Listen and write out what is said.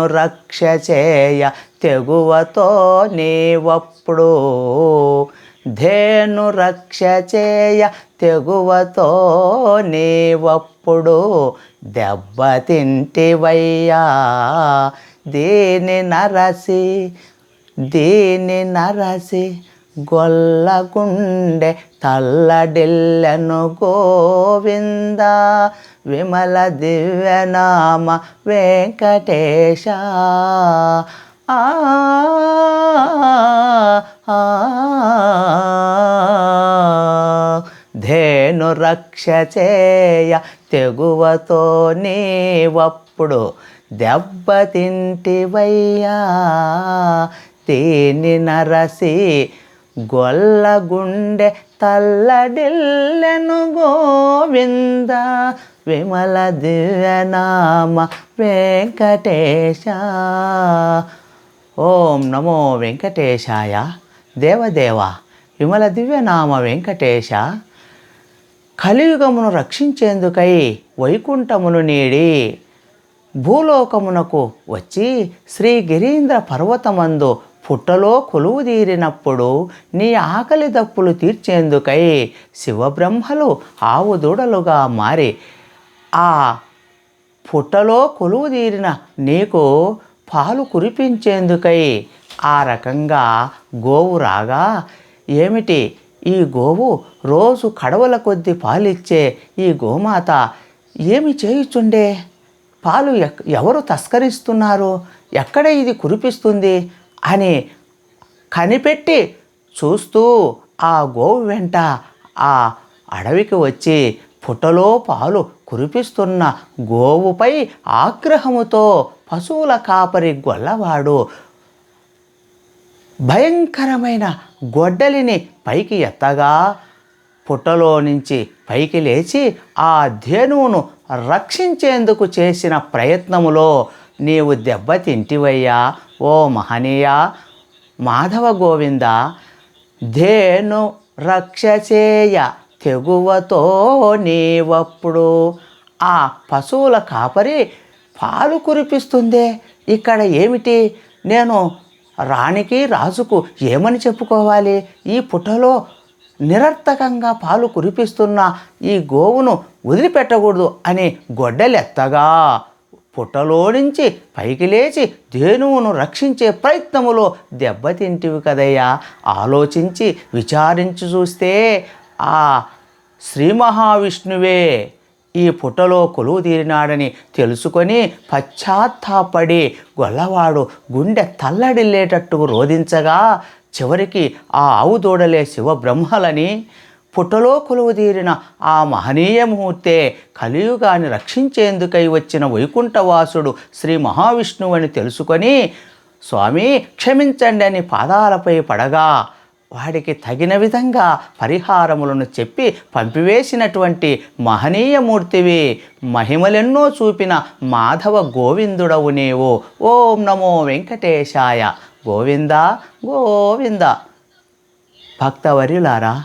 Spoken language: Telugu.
నన్ను రక్ష చేయ తెగువతో నీవప్పుడు. ధేను రక్ష చేయ తెగువతో నీవప్పుడు దెబ్బతింటివయ్యా. దీని నరసి దీని నరసి గొల్లగుండె తల్లడిల్లెను గోవింద విమల దివ్యనామ వెంకటేశ. ఆ, ధేను రక్ష చేయ తెగువతో నీవప్పుడు దెబ్బతింటివయ్యా. తేని నరసి గొల్లగుండె తల్లడిల్లెను గోవింద విమల దివ్యనామ వెంకటేశ. ఓం నమో వెంకటేశాయ. దేవదేవ విమల దివ్యనామ వెంకటేశ. కలియుగమును రక్షించేందుకై వైకుంఠమును నీడి భూలోకమునకు వచ్చి శ్రీ గిరీంద్ర పర్వతమందు పుట్టలో కొలువు తీరినప్పుడు నీ ఆకలి దప్పులు తీర్చేందుకై శివబ్రహ్మలు ఆవు దూడలుగా మారి ఆ పుట్టలో కొలువు తీరిన నీకు పాలు కురిపించేందుకై ఆ రకంగా గోవు రాగా ఏమిటి? ఈ గోవు రోజు కడవల కొద్ది పాలిచ్చే ఈ గోమాత ఏమి చేయుచుండే? పాలు ఎక్- ఎవరు తస్కరిస్తున్నారు? ఎక్కడ ఇది కురిపిస్తుంది? అని కనిపెట్టి చూస్తూ ఆ గోవు వెంట ఆ అడవికి వచ్చి పుట్టలో పాలు కురిపిస్తున్న గోవుపై ఆగ్రహముతో పశువుల కాపరి గొల్లవాడు భయంకరమైన గొడ్డలిని పైకి ఎత్తగా పుట్టలో నుంచి పైకి లేచి ఆ ధేనువును రక్షించేందుకు చేసిన ప్రయత్నములో నీవు దెబ్బతింటివయ్యా ఓ మహనీయ మాధవ గోవింద ధేను రక్షచేయ తెగువతో నీవప్పుడు ఆ పశువుల కాపరి పాలు కురిపిస్తుందే. ఇక్కడ ఏమిటి? నేను రాణికి రాజుకు ఏమని చెప్పుకోవాలి? ఈ పుటలో నిరర్థకంగా పాలు కురిపిస్తున్న ఈ గోవును వదిలిపెట్టకూడదు అని గొడ్డలెత్తగా పుట్టలో నుంచి పైకి లేచి ధేనువును రక్షించే ప్రయత్నములో దెబ్బతింటివి కదయ్యా. ఆలోచించి విచారించి చూస్తే ఆ శ్రీ మహావిష్ణువే ఈ పుటలో కొలువు తీరినాడని తెలుసుకొని పశ్చాత్తాపడి గొల్లవాడు గుండె తల్లడిల్లేటట్టు రోధించగా చివరికి ఆ ఆవు దూడలే శివబ్రహ్మలని పుటలో కొలువుదీరిన తీరిన ఆ మహనీయమూర్తే కలియుగాన్ని రక్షించేందుకై వచ్చిన వైకుంఠవాసుడు శ్రీ మహావిష్ణువు అని తెలుసుకొని స్వామి క్షమించండి అని పాదాలపై పడగా వాడికి తగిన విధంగా పరిహారములను చెప్పి పంపివేసినటువంటి మహనీయమూర్తివి మహిమలెన్నో చూపిన మాధవ గోవిందుడవు నీవు. ఓం నమో వెంకటేశాయ. గోవింద గోవింద. భక్తవర్యులారా